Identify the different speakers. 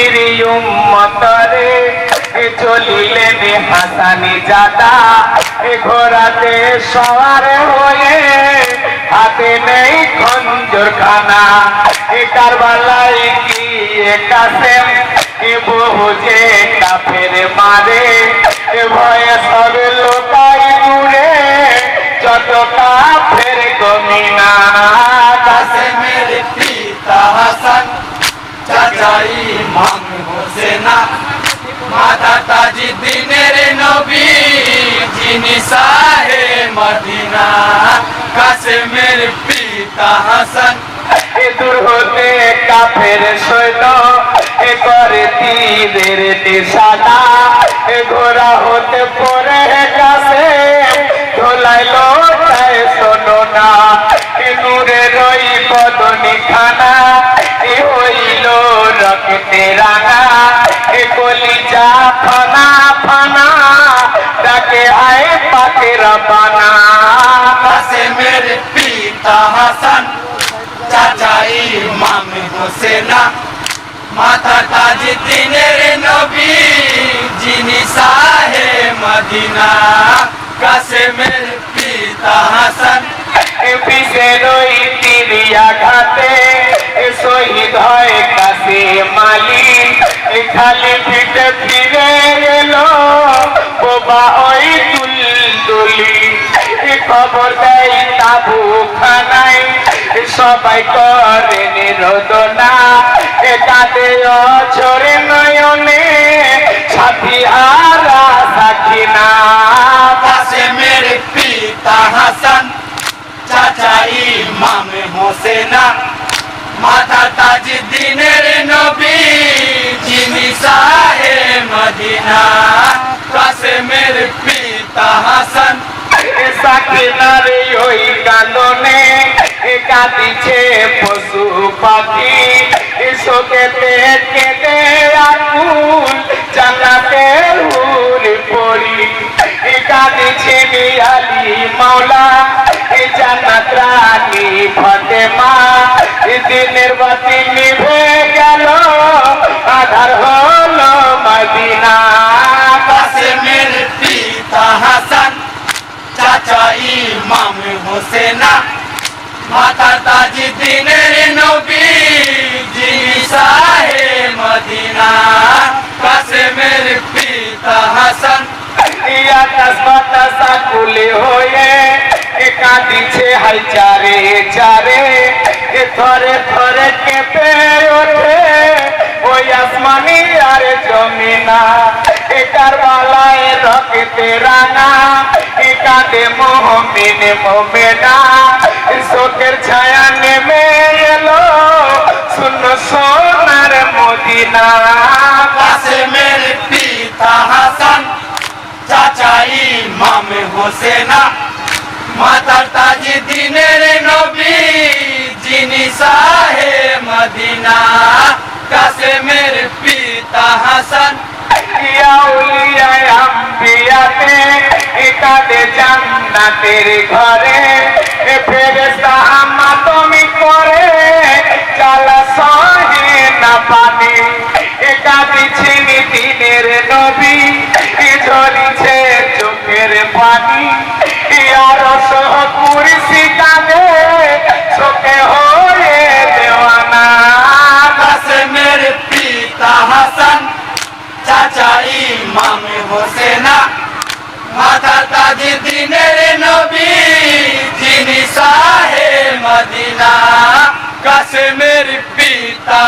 Speaker 1: নবীর উম্মতরে এ চলিলেন হাসানি জাদা, এ ঘোড়াতে সওয়ার হয়ে, হাতে নেই খঞ্জর খানা এ কারবালাই কি এ কাসেম এ বহু যে কাফের মারে, এ ভয়ে সব লোকাই দূরে যত কাফের কমিনা
Speaker 2: কাসেমের পিতা হাসান চাচা ইমাম হোসেনা মাতা তাজউদ্দিনের নবী, যিনি সাহে মদিনা কাসেমের পিতা হাসান।
Speaker 1: দূর হতে কাফের সৈন্য, এ করে তীরের নিশানা এ ঘোড়া হতে পরে কাছে ধোলাইল তাই শোনো না। ডাকে আয় পাখির বানা
Speaker 2: কাসেমের পিতা হাসান চাচা ইমাম হোসেনা মাতা তাজউদ্দিনের নবী যিনি সাহে মদিনা কাসেমের পিতা হাসান
Speaker 1: বিশের ওই তিরিয়া ঘাতে শহীদ হয় কাশি মালি খালি পিঠে খবর দেয়, তাবু খানাই সবাই করে নিরোদনা। এ কাঁদে অছরে নয়নে সাথী আর না
Speaker 2: কাসেমের পিতা হাসান, চাচা ইমাম হোসেনা। মাতা তাজউদ্দিনের নবী
Speaker 1: কাঁদিছে নিয়ালি মাওলা জানাত রানী ফতেমা। দিনের বাতি নিভে গেল, আধার হলো মদিনা।
Speaker 2: কাসেমের পিতা হাসান, চাচা ইমাম হোসেনা, মাতা তাজউদ্দিনের কাসেমের পিতা
Speaker 1: ছায়া নেমে এলো শূন্য মদিনা
Speaker 2: কাসেমের পিতা হাসান চাচা ইমাম হোসেনা মাতা তাজউদ্দিনের নবী যিনি সাহে মদিনা কাসেমের পিতা হাসান।
Speaker 1: ঘরে তুমি করে, চালা সহে না পানি দিনের নবী ঝরিছে চোখের পানি ইয়ার সহ কুরসি কাঁদে চোখে হয়ে দেওয়ানা।
Speaker 2: কাসেমের পিতা হাসান, চাচা ইমাম হোসেনা, মাতা তাজউদ্দিনের নবী, যিনি সাহে মদিনা। কাসেমের পিতা